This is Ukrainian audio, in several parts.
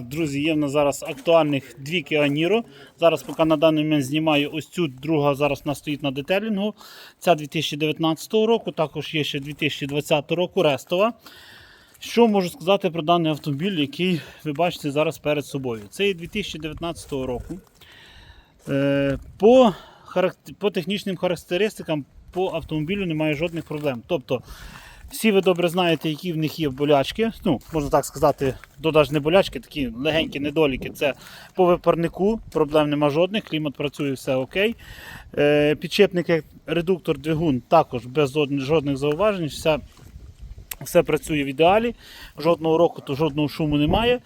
Друзі, є в нас зараз актуальних дві Kia. Зараз поки на даний момент знімаю ось цю друга зараз нас стоїть на детелінгу. Ця 2019 року, також є ще 2020 року Рестова. Що можу сказати про даний автомобіль, який ви бачите зараз перед собою? Це є 2019 року. Е, По, характер- по технічним характеристикам по автомобілю немає жодних проблем. Тобто всі ви добре знаєте, які в них є болячки. Ну, можна так сказати, додаж не болячки, такі легенькі недоліки. Це по випарнику, проблем нема жодних, клімат працює, все окей. Е, підшипник, як редуктор, двигун також без жодних- зауважень. Все, все працює в ідеалі. Жодного року, то жодного шуму немає.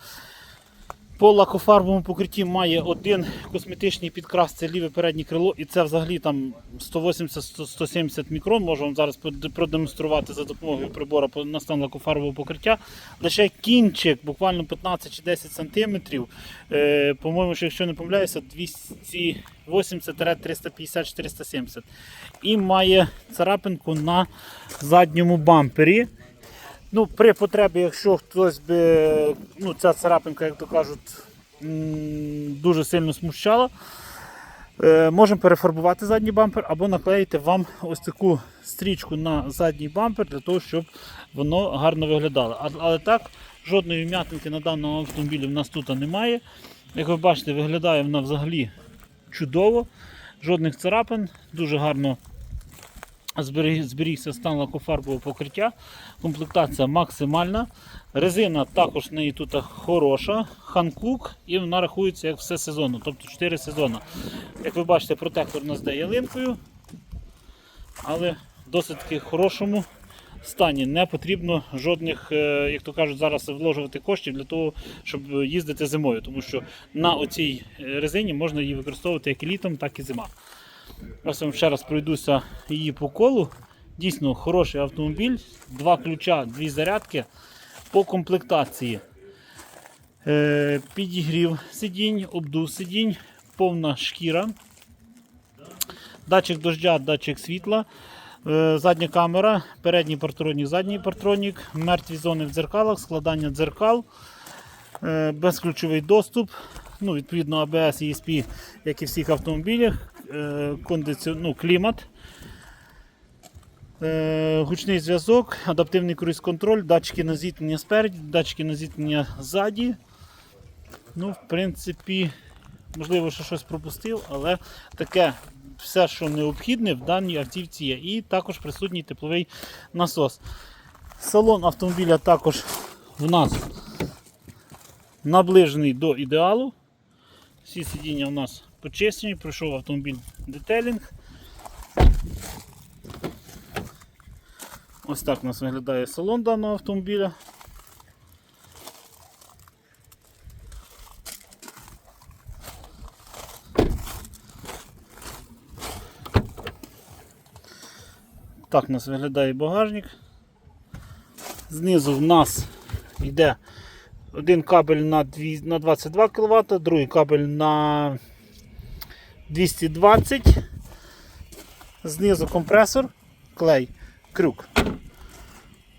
По лакофарбовому покритті має один косметичний підкрас, це ліве переднє крило, і це взагалі там 180-170 мікрон. Можу вам зараз продемонструвати за допомогою прибора на стан лакофарбового покриття. Лише кінчик, буквально 15 чи 10 сантиметрів. Е, по-моєму, якщо не помиляюся, 280-350-470. І має царапинку на задньому бампері. Ну, при потребі, якщо хтось би, ну, ця царапинка, як то кажуть, дуже сильно смущала, е, можемо перефарбувати задній бампер або наклеїти вам ось таку стрічку на задній бампер для того, щоб воно гарно виглядало. Але так, жодної вм'ятинки на даному автомобілі в нас тут немає. Як ви бачите, виглядає вона взагалі чудово. Жодних царапин, дуже гарно зберігся стан лакофарбового покриття. Комплектація максимальна. Резина також в неї тут хороша, ханкук, і вона рахується як все сезонно, тобто 4 сезони. Як ви бачите, протектор у нас де ялинкою, але в досить таки хорошому стані. Не потрібно жодних, е, як то кажуть, зараз вложувати коштів для того, щоб їздити зимою, тому що на оцій е, резині можна її використовувати як і літом, так і зима. Ось вам ще раз пройдуся її по колу. Дійсно хороший автомобіль, два ключа, дві зарядки по комплектації. Е, підігрів сидінь, обдув сидінь, повна шкіра, датчик дождя, датчик світла, е, задня камера, передній партронік, задній партронік, мертві зони в дзеркалах, складання дзеркал, е, безключовий доступ, ну, відповідно ABS ESP, як і всіх автомобілях, кондиці... ну, клімат. Е, Гучний зв'язок, адаптивний круїз-контроль, датчики на зіткнення спереді, датчики на зіткнення ззаді. Ну, в принципі, можливо, що щось пропустив, але таке все, що необхідне в даній автівці є. І також присутній тепловий насос. Салон автомобіля також в нас наближений до ідеалу. Всі сидіння у нас почищені, пройшов автомобіль детелінг. Ось так у нас виглядає салон даного автомобіля. Так у нас виглядає багажник. Знизу в нас йде один кабель на 22 кВт, другий кабель на 220. Знизу компресор, клей, крюк.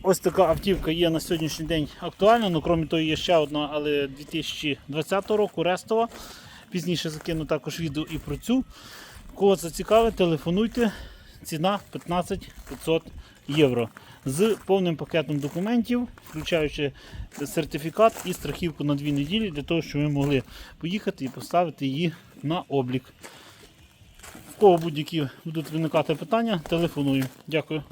Ось така автівка є на сьогоднішній день актуальна. Ну, крім того, є ще одна, але 2020 року Рестова. Пізніше закину також відео і про цю. Кого це цікавить, телефонуйте. Ціна 15 500 євро. З повним пакетом документів, включаючи сертифікат і страхівку на 2 неділі, для того, щоб ми могли поїхати і поставити її на облік. В кого будь-які будуть виникати питання, телефоную. Дякую.